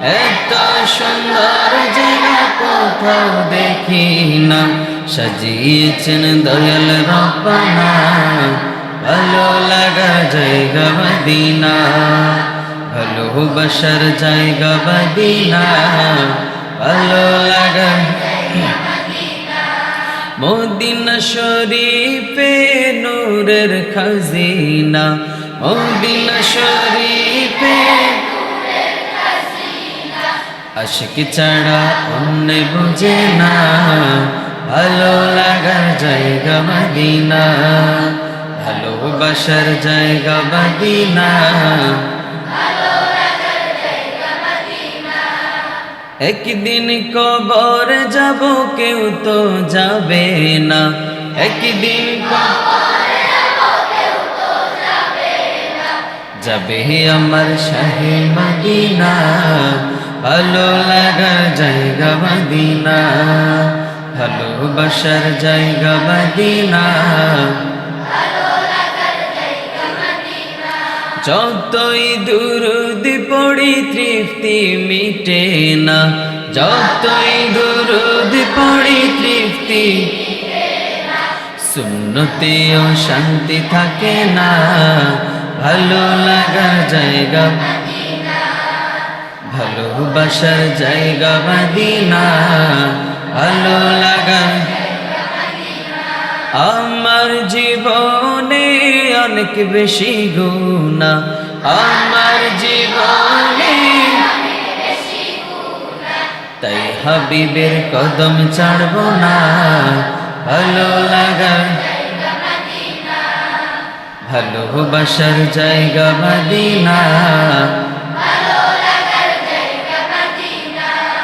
এত সুন্দর জায়গা কোথাও দেখি না। সাজিয়েছেন দয়াল রব্বানা, ভালো লাগা জায়গা মদিনা। ভালোবাসার জায়গা মদিনা, ভালো লাগা মদিনা শরীফে নূরের খাজিনা। মদিনা শরীফে আশিক ছাড়া অন্য বুঝে না। ভালো লাগার জায়গা মদিনা। ভালোবাসার জায়গা মদিনা। একদিন কবর যাব, কেউ তো যাবে না। একদিন যাবে আমার শাহে মদিনা। ভালো লাগার জায়গা মদিনা ভালোবাসার জায়গা মদিনা যতই দুরুদ পড়ি, তৃপ্তি মিটে না। যতই দুরুদ পড়ি, তৃপ্তি শূন্যতেও শান্তি থাকে না। ভালো লাগা জায়গা ভালোবাসার জায়গা মদিনা ভালো লাগা। আমার জীবনে অনেক বেশি গুণা। আমার জীবনে তাই হাবিবের কদম ছাড়ব না। ভালো লাগা। ভালোবাসার জায়গা মদিনা।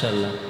وسلم